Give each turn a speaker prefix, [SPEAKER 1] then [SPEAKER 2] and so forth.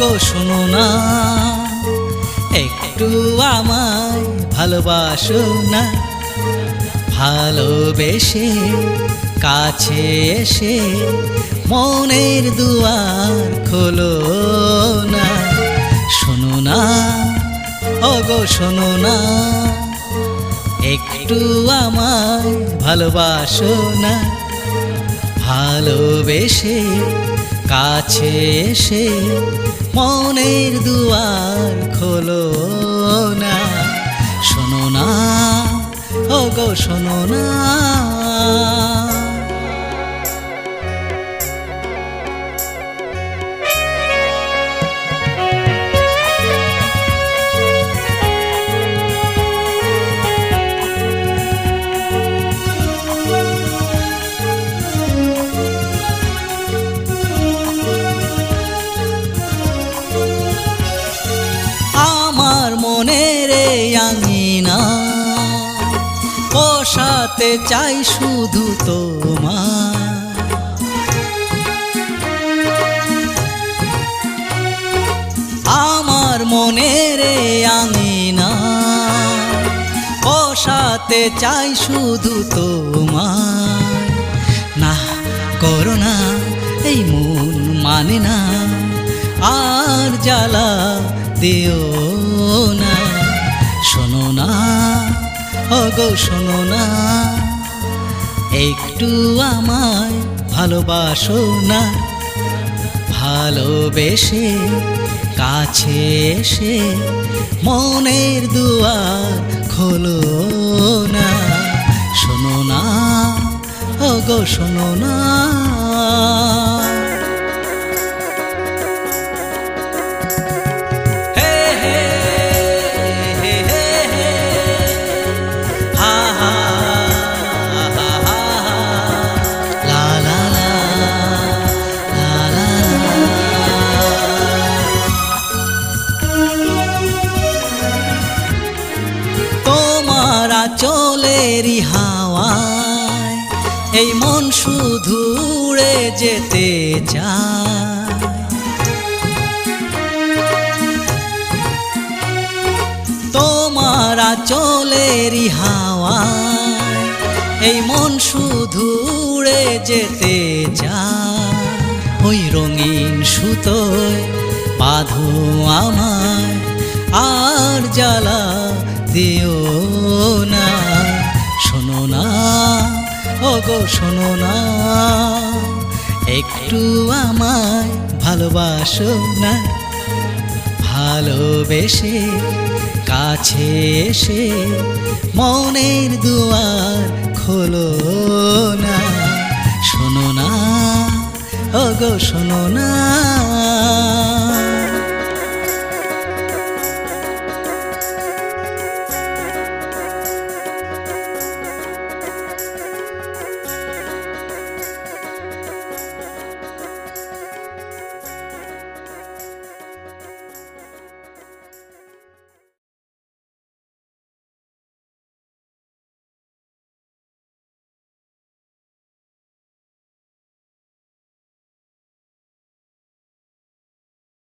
[SPEAKER 1] গো শোনো না, একটু আমায় ভালোবাসো না। ভালোবেসে কাছে এসে মনের দুয়ার খোলো না। শোনো না ও গো শোনো না, একটু আমায় ভালোবাসো না। ভালোবেসে কাছে এসে মনের দুয়ার খোলো না। শোনো না ও গো শোনো না। আঙিনা। পোষাতে চাই শুধু তোমার। আমার মনের আঙিনা। পোষাতে চাই শুধু তোমার। না, করো না, এই মন মানে না। আর জ্বালা দিও না। গো শোনো না। একটু আমায় ভালোবাসো না। ভালোবেসে কাছে এসে মনের দুয়ার খোলো না। শোনো না ও গো শোনো না। চলেরি হাওয়ায়, এই মন শুধু উড়ে যেতে চায়। তোমারা চলেরি হাওয়ায়, এই মন শুধু উড়ে যেতে চায়। ওই রঙিন সুতোয় বাঁধো আমায়, আর জ্বালা দিও না। শোনো না ও গো শোনো না। একটু আমায় ভালোবাসো না। ভালোবেসে কাছে এসে মনের দুয়ার খোলো না। শোনো না ও গো শোনো না।